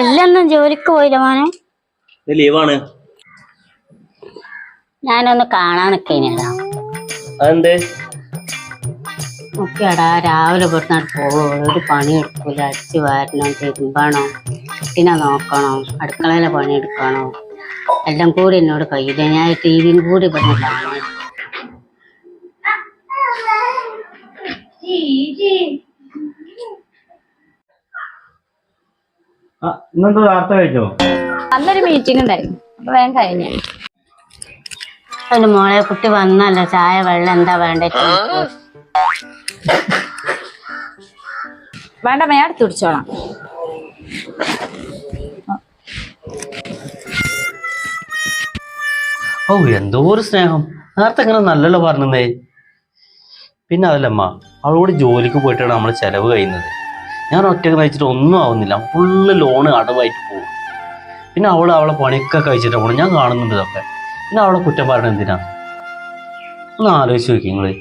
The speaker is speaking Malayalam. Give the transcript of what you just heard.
എല്ലൊന്നും ജോലിക്ക് പോയില്ല മോനെ. ലീവാണ്. ഞാനൊന്ന് കാണാൻ നിക്കേനടാ അതെന്തേ? രാവിലെ ഇവിടുന്ന് പോകും ഒരു പണി എടുക്കൂല. അടിച്ചു വാരണം തിരുമ്പണം കുട്ടിനെ നോക്കണം അടുക്കളയിലെ പണി എടുക്കണം? എല്ലാം കൂടി എന്നോട് കഴിയില്ല ഞാൻ ടി വിയും കൂടി ഇവിടുന്ന് കാണണം ഇന്നെന്താ വാർത്ത കഴിച്ചോ? അന്നൊരു മീറ്റിംഗ് ഉണ്ടായിരുന്നു. അപ്പൊ വേഗം കഴിഞ്ഞു അതിന് മോളെ കുട്ടി വന്നല്ല ചായ വെള്ളം എന്താ വേണ്ടേ? വേണ്ട മേടത്ത് കുടിച്ചോളാം. ഓ എന്തോ ഒരു സ്നേഹം. നേരത്തെ ഇങ്ങനെ നല്ലല്ലോ പറഞ്ഞേ പിന്നെ അതല്ലമ്മ അവളോട് ജോലിക്ക് പോയിട്ടാണ് നമ്മൾ ചെലവ് കഴിയുന്നത്. ഞാൻ ഒറ്റയ്ക്ക് നയിച്ചിട്ട് ഒന്നും ആവുന്നില്ല. ഫുള്ള് ലോണ് അടവായിട്ട് പോകും. പിന്നെ അവൾ അവളെ പണിയൊക്കെ കഴിച്ചിട്ട് പോകണം ഞാൻ കാണുന്നുണ്ട് ഇതൊക്കെ. പിന്നെ അവളെ കുറ്റം പറയണത് എന്തിനാ? ഒന്ന് ആലോചിച്ച് നോക്കി നിങ്ങൾ.